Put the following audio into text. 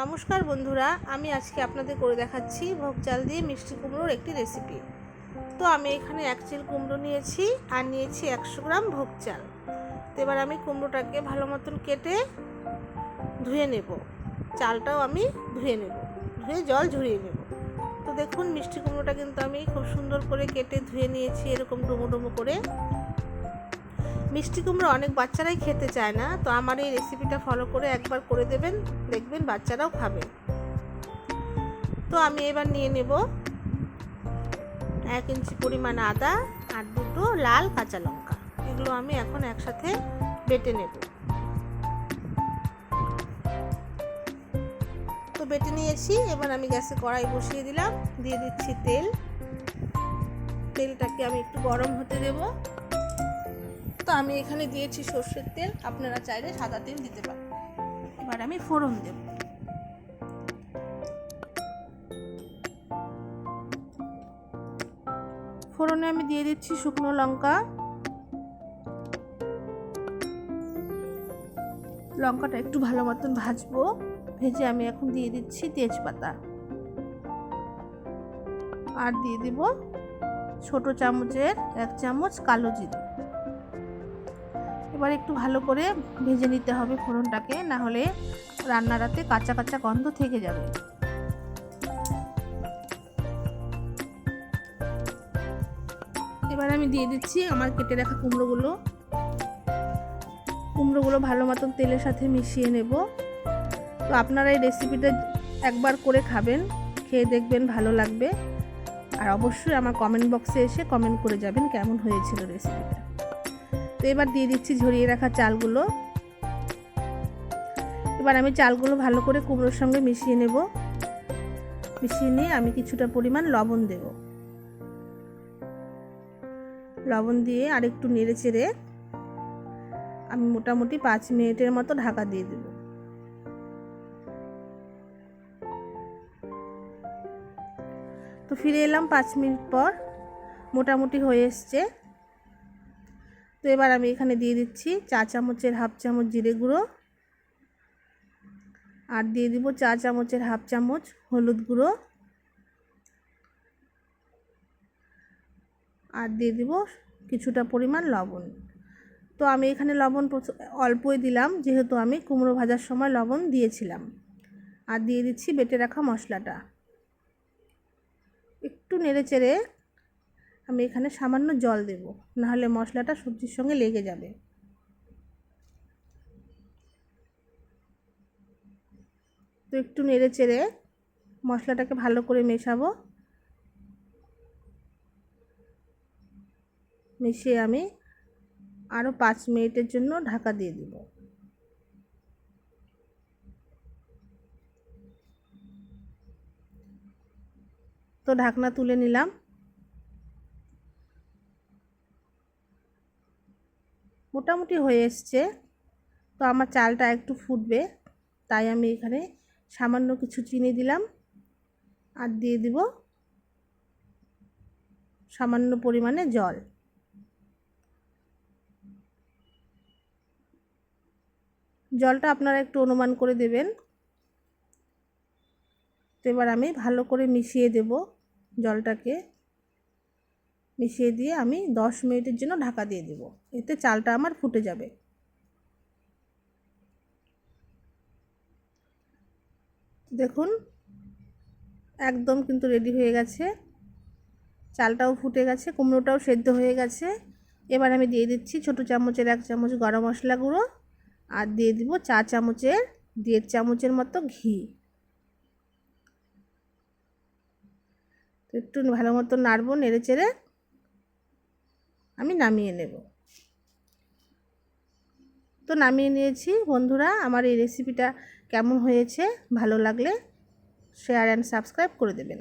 নমস্কার বন্ধুরা, আমি আজকে আপনাদের করে দেখাচ্ছি ভোগ চাল দিয়ে মিষ্টি কুমড়োর একটি রেসিপি তো আমি এখানে এক চিল কুমড়ো নিয়েছি আর নিয়েছি একশো গ্রাম ভোগ চাল। তো এবার আমি কুমড়োটাকে ভালো মতন কেটে ধুয়ে নেব। চালটাও আমি ধুয়ে নেব, ধুয়ে জল ঝরিয়ে নেব। তো দেখুন, মিষ্টি কুমড়োটা কিন্তু আমি খুব সুন্দর করে কেটে ধুয়ে নিয়েছি এরকম ডুমো ডুমো করে। মিষ্টি কুমড়ো অনেক বাচ্চারাই খেতে চায় না, তো আমার এই রেসিপিটা ফলো করে একবার করে দেবেন, দেখবেন বাচ্চারাও খাবে। তো আমি এবার নিয়ে নেব এক ইঞ্চি পরিমাণ আদা আর দুটো লাল কাঁচা লঙ্কা। এগুলো আমি এখন একসাথে বেটে নেব। তো বেটে নিয়েছি, এবার আমি গ্যাসে কড়াই বসিয়ে দিলাম, দিয়ে দিচ্ছি তেল। তেলটাকে আমি একটু গরম হতে দেবো। তো আমি এখানে দিয়েছি সর্ষের তেল। আপনারা চাইলে সাদা তেল দিতে পারেন। এবার আমি ফোড়ন দেব। ফোড়নে আমি দিয়ে দিচ্ছি শুকনো লঙ্কা। লঙ্কাটা একটু ভালো মতন ভাজবো। ভেজে আমি এখন দিয়ে দিচ্ছি তেজপাতা। আর দিয়ে দিব ছোট চামচের এক চামচ কালো জিরে। এবার একটু ভালো করে ভেজে নিতে হবে ফোড়নটাকে না হলে রান্নাটাতে কাঁচা কাঁচা গন্ধ থেকে যাবে। এবার আমি দিয়ে দিচ্ছি আমার কেটে রাখা কুমড়োগুলো। কুমড়োগুলো ভালো মতন তেলের সাথে মিশিয়ে নেব। তো আপনারা এই রেসিপিটা একবার করে খাবেন, খেয়ে দেখবেন ভালো লাগবে। আর অবশ্যই আমার কমেন্ট বক্সে এসে কমেন্ট করে যাবেন কেমন হয়েছিল রেসিপিটা। তো এবার দিয়ে দিচ্ছি ঝরিয়ে রাখা চালগুলো। এবার আমি চালগুলো ভালো করে কুমড়োর সঙ্গে মিশিয়ে নেব। মিশিয়ে নিয়ে আমি কিছুটা পরিমাণ লবণ দেব। লবণ দিয়ে আর একটু নেড়ে চেড়ে আমি মোটামুটি পাঁচ মিনিটের মতো ঢাকা দিয়ে দেব। তো ফিরে এলাম পাঁচ মিনিট পর। মোটামুটি হয়ে এসছে। তো এবার আমি এখানে দিয়ে দিচ্ছি চা চামচের হাফ চামচ জিরে গুঁড়ো আর দিয়ে দিব চা চামচের হাফ চামচ হলুদ গুঁড়ো আর দিয়ে দিব কিছুটা পরিমাণ লবণ। তো আমি এখানে লবণ অল্পই দিলাম, যেহেতু আমি কুমড়ো ভাজার সময় লবণ দিয়েছিলাম। আর দিয়ে দিচ্ছি বেটে রাখা মশলাটা। একটু নেড়ে চেড়ে আমি এখানে সামান্য জল দেব, নাহলে মশলাটা সবজির সঙ্গে লেগে যাবে। তো একটু নেড়ে চেড়ে মশলাটাকে ভালো করে মেশাবো। মিশিয়ে আমি আরও পাঁচ মিনিটের জন্য ঢাকা দিয়ে দিব। তো ঢাকনা তুলে নিলাম। মোটামুটি হয়ে এসছে। তো আমার চালটা একটু ফুটবে, তাই আমি এখানে সামান্য কিছু চিনি দিলাম আর দিয়ে দিব সামান্য পরিমাণে জল। জলটা আপনারা একটু অনুমান করে দেবেন। তো এবার আমি ভালো করে মিশিয়ে দেব জলটাকে। মিশিয়ে দিয়ে আমি দশ মিনিটের জন্য ঢাকা দিয়ে দেব। এতে চালটা আমার ফুটে যাবে। দেখুন, একদম কিন্তু রেডি হয়ে গেছে। চালটাও ফুটে গেছে, কুমড়োটাও সেদ্ধ হয়ে গেছে। এবার আমি দিয়ে দিচ্ছি ছোটো চামচের এক চামচ গরম মশলা গুঁড়ো আর দিয়ে দিব চা চামচের, দেড় চামচের মতো ঘি। একটু ভালো মতো নাড়বো, নেড়ে চেড়ে আমি নামিয়ে নেব। তো নামিয়ে নিয়েছি। বন্ধুরা, আমার এই রেসিপিটা কেমন হয়েছে, ভালো লাগলে শেয়ার অ্যান্ড সাবস্ক্রাইব করে দেবেন।